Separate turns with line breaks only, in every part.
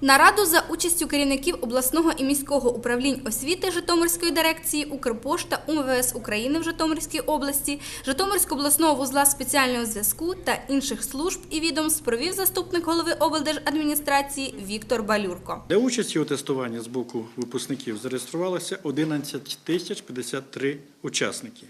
Нараду за участю керівників обласного і міського управлінь освіти Житомирської дирекції Укрпошта УМВС України в Житомирській області, Житомирського обласного вузла спеціального зв'язку та інших служб і відомств провів заступник голови облдержадміністрації Віктор Балюрко.
Для участі у тестуванні з боку випускників зареєструвалося 11 тисяч 53 учасники.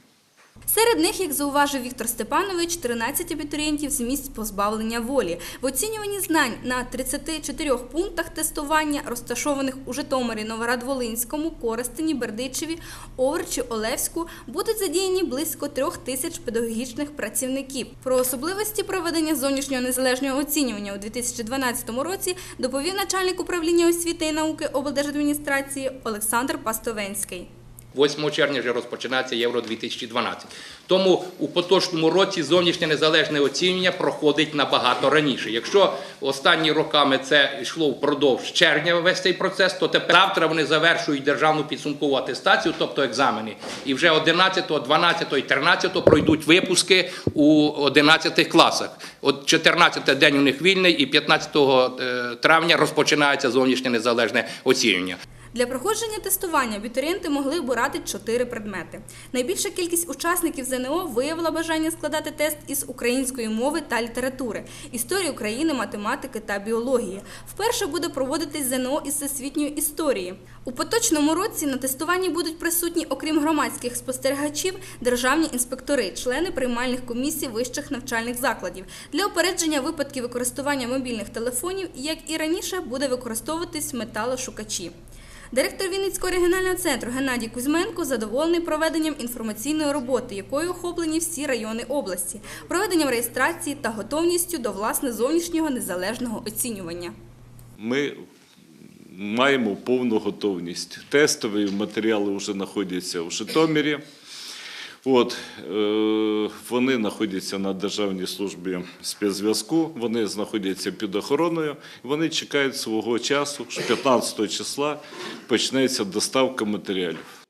Серед них, як зауважив Віктор Степанович, 13 абітурієнтів з місць позбавлення волі. В оцінюванні знань на 34 пунктах тестування, розташованих у Житомирі, Новоград-Волинському, Коростені, Бердичеві, Овричі, Олевську, будуть задіяні близько трьох тисяч педагогічних працівників. Про особливості проведення зовнішнього незалежного оцінювання у 2012 році доповів начальник управління освіти і науки облдержадміністрації Олександр Пастовенський.
8 червня вже розпочинається Євро 2012. Тому у поточному році зовнішнє незалежне оцінювання проходить набагато раніше. Якщо останні роками це йшло впродовж червня весь цей процес, то тепер завтра вони завершують державну підсумкову атестацію, тобто екзамени. І вже 11, 12 і 13 пройдуть випуски у 11 класах. От 14 день у них вільний, і 15 е, травня розпочинається зовнішнє незалежне оцінювання.
Для проходження тестування абітурієнти могли обирати чотири предмети. Найбільша кількість учасників ЗНО виявила бажання складати тест із української мови та літератури, історії України, математики та біології. Вперше буде проводитись ЗНО із всесвітньої історії. У поточному році на тестуванні будуть присутні, окрім громадських спостерігачів, державні інспектори, члени приймальних комісій вищих навчальних закладів. Для опередження випадків використання мобільних телефонів, як і раніше, буде використовуватись металошукачі. Директор Вінницького регіонального центру Геннадій Кузьменко задоволений проведенням інформаційної роботи, якою охоплені всі райони області, проведенням реєстрації та готовністю до власне зовнішнього незалежного оцінювання.
Ми маємо повну готовність. Тестові матеріали вже знаходяться в Житомирі. От, е, вони знаходяться на Державній службі спецзв'язку, вони знаходяться під охороною, вони чекають свого часу, що 15 числа почнеться доставка матеріалів.